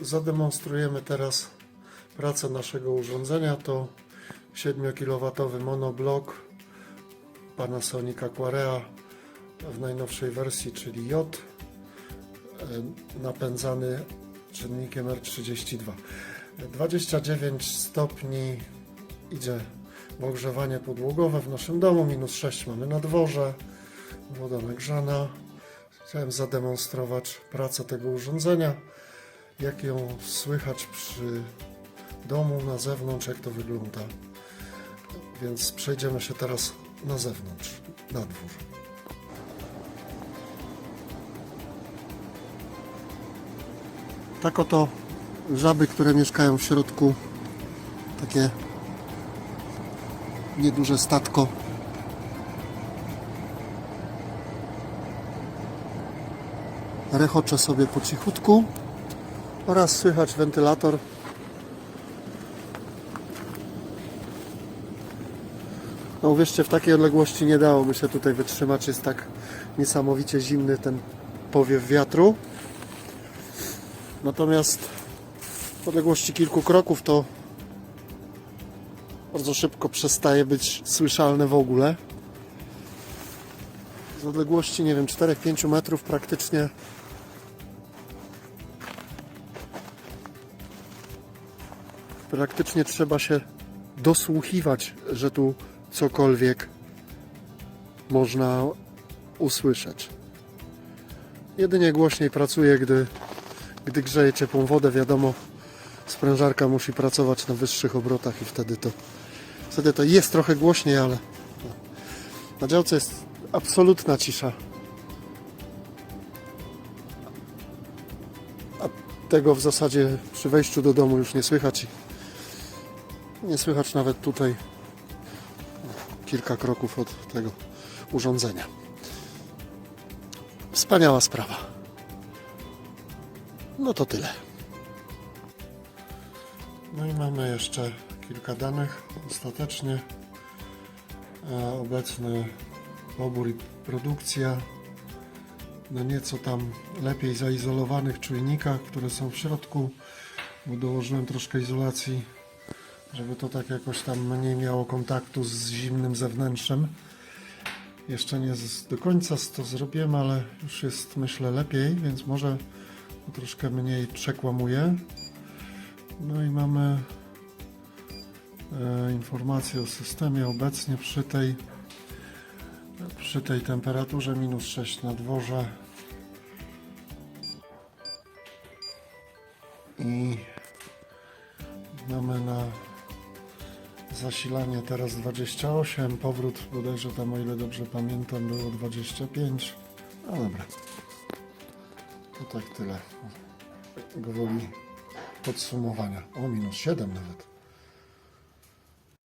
zademonstrujemy teraz pracę naszego urządzenia. To 7 kW monoblok Panasonic Aquarea w najnowszej wersji, czyli J, e, napędzany czynnikiem R32. 29 stopni idzie w ogrzewanie podłogowe w naszym domu, minus 6 mamy na dworze, woda nagrzana. Chciałem zademonstrować pracę tego urządzenia, jak ją słychać przy domu, na zewnątrz, jak to wygląda. Więc przejdziemy się teraz na zewnątrz, na dwór. Tak oto żaby, które mieszkają w środku, takie nieduże statko. Rechocze sobie po cichutku oraz słychać wentylator. No uwierzcie, w takiej odległości nie dałoby się tutaj wytrzymać. Jest tak niesamowicie zimny ten powiew wiatru. Natomiast w odległości kilku kroków to bardzo szybko przestaje być słyszalne w ogóle. Z odległości, nie wiem, 4-5 metrów praktycznie praktycznie trzeba się dosłuchiwać, że tu cokolwiek można usłyszeć. Jedynie głośniej pracuje, gdy, gdy grzeje ciepłą wodę. Wiadomo, sprężarka musi pracować na wyższych obrotach i wtedy to, wtedy to jest trochę głośniej, ale na działce jest absolutna cisza. A tego w zasadzie przy wejściu do domu już nie słychać. Nie słychać nawet tutaj kilka kroków od tego urządzenia. Wspaniała sprawa. No to tyle. No i mamy jeszcze kilka danych. Ostatecznie e, obecny pobór i produkcja na nieco tam lepiej zaizolowanych czujnikach, które są w środku, bo dołożyłem troszkę izolacji, żeby to tak jakoś tam mniej miało kontaktu z zimnym zewnętrzem. Jeszcze nie do końca to zrobiłem, ale już jest myślę lepiej, więc może troszkę mniej przekłamuje. No i mamy e, informację o systemie obecnie przy tej przy tej temperaturze minus 6 na dworze i mamy na zasilanie teraz 28 powrót bodajże tam o ile dobrze pamiętam było 25 no dobra. To tak tyle gwoli podsumowania. O minus 7 nawet